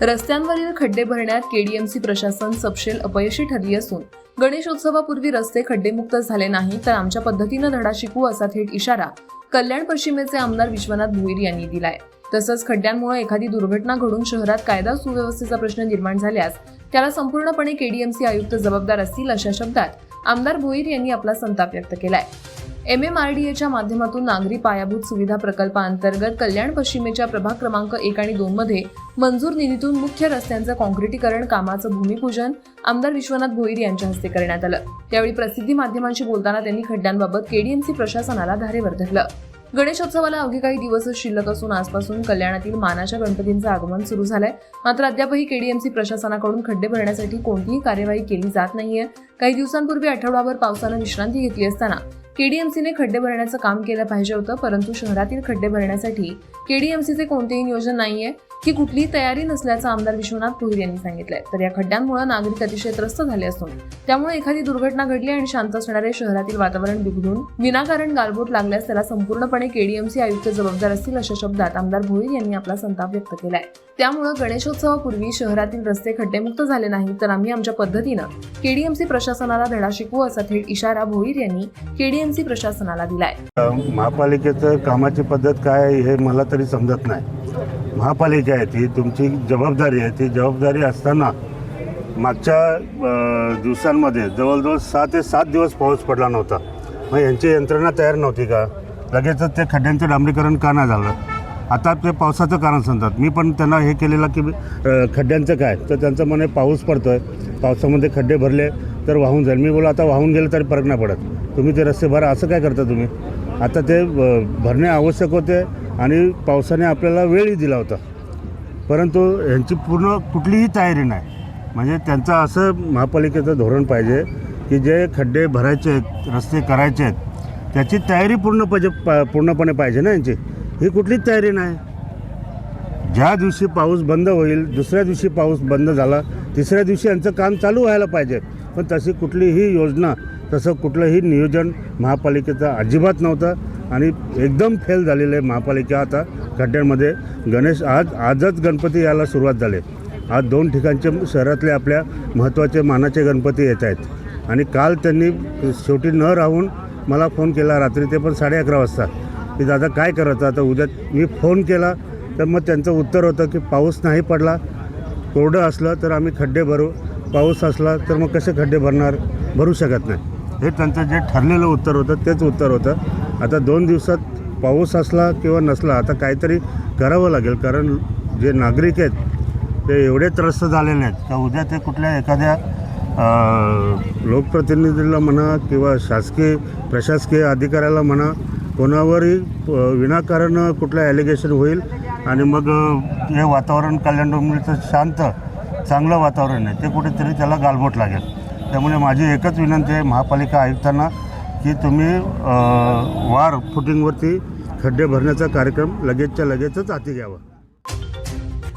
रस्त्यांवरील खड्डे भरण्यात केडीएमसी प्रशासन सपशेल अपयशी ठरली असून गणेशोत्सवापूर्वी रस्ते खड्डेमुक्त झाले नाही तर आमच्या पद्धतीनं धडा शिकू असा थेट इशारा कल्याण पश्चिमेचे आमदार विश्वनाथ भोईर यांनी दिलाय. तसंच खड्ड्यांमुळे एखादी दुर्घटना घडून शहरात कायदा सुव्यवस्थेचा प्रश्न निर्माण झाल्यास त्याला संपूर्णपणे केडीएमसी आयुक्त जबाबदार असतील अशा शब्दात आमदार भोईर यांनी आपला संताप व्यक्त केलाय. एम एम आर डी एच्या माध्यमातून नागरी पायाभूत सुविधा प्रकल्पाअंतर्गत कल्याण पश्चिमेच्या प्रभाग क्रमांक एक आणि दोन मध्ये मंजूर निधीतून मुख्य रस्त्यांचं काँक्रिटीकरण कामाचं भूमिपूजन आमदार विश्वनाथ भोईर यांच्या हस्ते करण्यात आलं. त्यावेळी प्रसिद्धी माध्यमांशी बोलताना त्यांनी खड्ड्यांबाबत केडीएमसी प्रशासनाला धारेवर धरलं. गणेशोत्सवाला अवघे काही दिवसच शिल्लक असून आजपासून कल्याणातील मानाच्या गणपतींचं आगमन सुरू झालंय. मात्र अद्यापही केडीएमसी प्रशासनाकडून खड्डे भरण्यासाठी कोणतीही कार्यवाही केली जात नाहीये. काही दिवसांपूर्वी आठवडाभर पावसानं विश्रांती घेतली असताना केडीएमसीने खड्डे भरण्याचं काम केलं पाहिजे होतं परंतु शहरातील खड्डे भरण्यासाठी केडीएमसीचे कोणतेही नियोजन नाहीये. की कुठलीही तयारी नसल्याचं आमदार विश्वनाथ भोईर यांनी सांगितलंय. तर या खड्ड्यांमुळे नागरिक अतिशय त्रस्त झाले असून त्यामुळे एखादी दुर्घटना घडली आणि शांत असणारे शहरातील वातावरण बिघडून विनाकारण गालबोट लागल्यास त्याला संपूर्णपणे केडीएमसी आयुक्त जबाबदार असतील अशा शब्दात आमदार भोईर यांनी आपला संताप व्यक्त केलाय. त्यामुळे गणेशोत्सवापूर्वी शहरातील रस्ते खड्डेमुक्त झाले नाही तर आम्ही आमच्या पद्धतीनं केडीएमसी प्रशासनाला धडा शिकवू असा थेट इशारा भोईर यांनी केडीएमसी प्रशासनाला दिलाय. महापालिकेचं कामाची पद्धत काय हे मला तरी समजत नाही. महापालिका आहे ती तुमची जबाबदारी आहे ती. जबाबदारी असताना मागच्या दिवसांमध्ये जवळजवळ सहा ते सात दिवस पाऊस पडला नव्हता. मग यांची यंत्रणा तयार नव्हती का? लगेचच ते खड्ड्यांचं डांबरीकरण का नाही झालं? आता ते पावसाचं कारण सांगतात. मी पण त्यांना हे केलेलं की खड्ड्यांचं काय? तर त्यांचं म्हणे पाऊस पडतो आहे पावसामध्ये खड्डे भरले तर वाहून जाईल. मी बोला आता वाहून गेलं तरी फरक नाही पडत. तुम्ही ते रस्ते भरा असं काय करता तुम्ही? आता ते भरणे आवश्यक होते. आणि पावसाने आपल्याला वेळही दिला होता. परंतु ह्यांची पूर्ण कुठलीही तयारी नाही. म्हणजे त्यांचं असं महापालिकेचं धोरण पाहिजे की जे खड्डे भरायचे आहेत रस्ते करायचे आहेत त्याची तयारी पूर्ण पाहिजे पा पूर्णपणे पाहिजे ना यांची? ही कुठलीच तयारी नाही. ज्या दिवशी पाऊस बंद होईल दुसऱ्या दिवशी पाऊस बंद झाला तिसऱ्या दिवशी यांचं काम चालू व्हायला पाहिजे. पण तशी कुठलीही योजना तसं कुठलंही नियोजन महापालिकेचं अजिबात नव्हतं आणि एकदम फेल झालेलं आहे महापालिका आता खड्ड्यांमध्ये. गणेश आज आजच गणपती यायला सुरुवात झाली. आज दोन ठिकाणचे शहरातले आपल्या महत्त्वाचे मानाचे गणपती येत आहेत. आणि काल त्यांनी शेवटी न राहून मला फोन केला रात्री ते पण साडे अकरा वाजता. की दादा काय करायचं? आता उद्या मी फोन केला तर मग त्यांचं उत्तर होतं की पाऊस नाही पडला कोरडं असलं तर आम्ही खड्डे भरू. पाऊस असला तर मग कसे खड्डे भरणार? भरू शकत नाही. हे त्यांचं जे ठरलेलं उत्तर होतं तेच उत्तर होतं. आता दोन दिवसात पाऊस असला किंवा नसला आता काहीतरी करावं लागेल. कारण जे नागरिक आहेत ते एवढे त्रस्त झालेले आहेत का उद्या ते कुठल्या एखाद्या लोकप्रतिनिधीला म्हणा किंवा शासकीय प्रशासकीय अधिकाऱ्याला म्हणा कोणावरही विनाकारण कुठलं ॲलिगेशन होईल आणि मग हे वातावरण कल्याण डोंबिवलीचं शांत चांगलं वातावरण आहे ते कुठेतरी त्याला गालबोट लागेल. त्यामुळे माझी एकच विनंती आहे महापालिका आयुक्तांना की तुम्ही वार फुटिंगवरती खड्डे भरण्याचा कार्यक्रम लगेचच्या लगेचच हाती घ्यावा.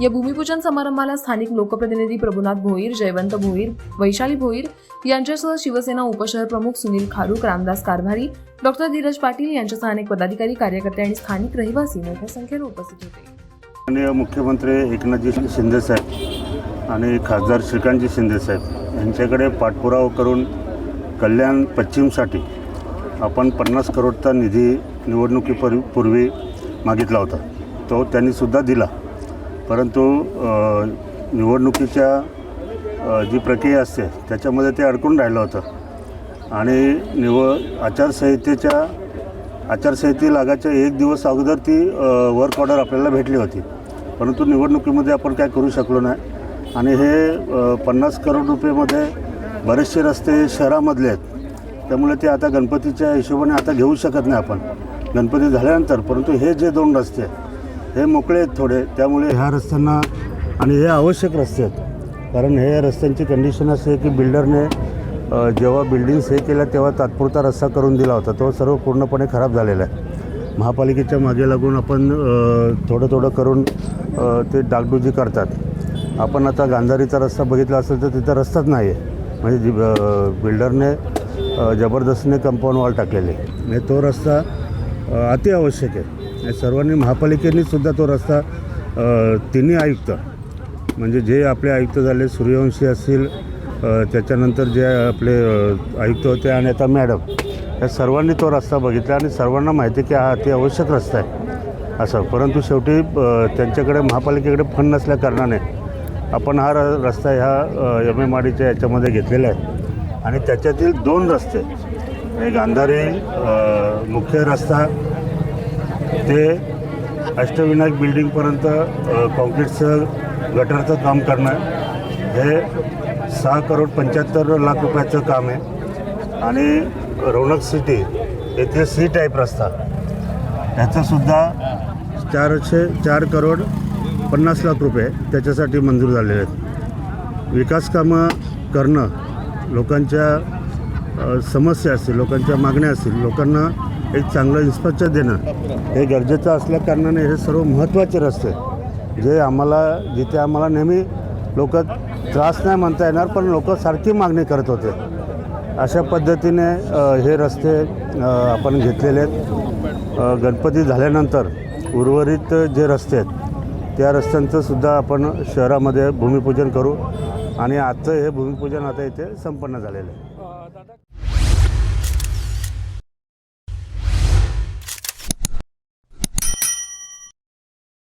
या भूमिपूजन समारंभाला स्थानिक लोकप्रतिनिधी प्रभुनाथ भोईर जयवंत भोईर वैशाली भोईर यांच्यासह शिवसेना उपशहर प्रमुख सुनील खारूक रामदास कारभारी डॉक्टर धीरज पाटील यांच्यासह अनेक पदाधिकारी कार्यकर्ते आणि स्थानिक रहिवासी मोठ्या संख्येने उपस्थित होते. माननीय मुख्यमंत्री एकनाथजी शिंदेसाहेब आणि खासदार श्रीकांतजी शिंदेसाहेब यांच्याकडे पाठपुरावा करून कल्याण पश्चिमसाठी आपण पन्नास करोडचा निधी निवडणुकीपूर्वी पूर्वी मागितला होता. तो त्यांनीसुद्धा दिला. परंतु निवडणुकीच्या जी प्रक्रिया असते त्याच्यामध्ये ते अडकून राहिलं होतं. आणि निव आचारसंहितेच्या आचारसंहिते लागायच्या एक दिवस अगोदर ती वर्क ऑर्डर आपल्याला भेटली होती. परंतु निवडणुकीमध्ये आपण काय करू शकलो नाही. आणि हे पन्नास करोड रुपयेमध्ये बरेचसे रस्ते शहरामधले आहेत. त्यामुळे ते आता गणपतीच्या हिशोबाने आता घेऊ शकत नाही आपण. गणपती झाल्यानंतर परंतु हे जे दोन रस्ते आहेत हे मोकळे आहेत थोडे. त्यामुळे ह्या रस्त्यांना आणि हे आवश्यक रस्ते आहेत. कारण हे रस्त्यांची कंडिशन अशी आहे की बिल्डरने जेव्हा बिल्डिंग्स हे केल्या तेव्हा तात्पुरता रस्ता करून दिला होता. तो सर्व पूर्णपणे खराब झालेला आहे. महापालिकेच्या मागे लागून आपण थोडं थोडं करून ते डागडुजी करतात. आपण आता गांधारीचा रस्ता बघितला असेल तर तिथं रस्ताच नाही आहे म्हणजे जी बिल्डरने जबरदस्तीने कंपाऊंड वॉल टाकलेले. आणि तो रस्ता अति आवश्यक आहे. आणि सर्वांनी महापालिकेने सुद्धा तो रस्ता तिन्ही आयुक्त म्हणजे जे आपले आयुक्त झाले सूर्यवंशी असतील त्याच्यानंतर जे आपले आयुक्त होते आणि आता मॅडम या सर्वांनी तो रस्ता बघितला आणि सर्वांना माहिती आहे की हा अति आवश्यक रस्ता आहे. असं परंतु शेवटी त्यांच्याकडे महापालिकेकडे फंड नसल्या कारणाने आपण हा र रस्ता ह्या एम एम याच्यामध्ये घेतलेला आहे. आणि त्याच्यातील दोन रस्ते एक अंधारी मुख्य रस्ता ते अष्टविनायक बिल्डिंगपर्यंत काँक्रीटचं कॉन्क्रीटचं गटरचं काम करणं हे सहा करोड पंच्याहत्तर लाख रुपयाचं काम आहे. आणि रौनक सिटी येथे सी टाईप रस्ता. ह्याचंसुद्धा चारशे चार करोड पन्नास लाख रुपये त्याच्यासाठी मंजूर झालेले आहेत. विकासकामं करणं लोकांच्या समस्या असतील लोकांच्या मागण्या असतील लोकांना एक चांगलं इन्फ्रास्ट्रक्चर देणं हे गरजेचं असल्याकारणाने हे सर्व महत्त्वाचे रस्ते जे आम्हाला जिथे आम्हाला नेहमी लोक त्रास नाही म्हणता येणार पण लोक सारखी मागणी करत होते. अशा पद्धतीने हे रस्ते आपण घेतलेले आहेत. गणपती झाल्यानंतर उर्वरित जे रस्ते आहेत त्या रस्त्यांचं सुद्धा आपण शहरामध्ये भूमिपूजन करू. आणि आजचं हे भूमिपूजन आता इथे संपन्न झालेलं आहे.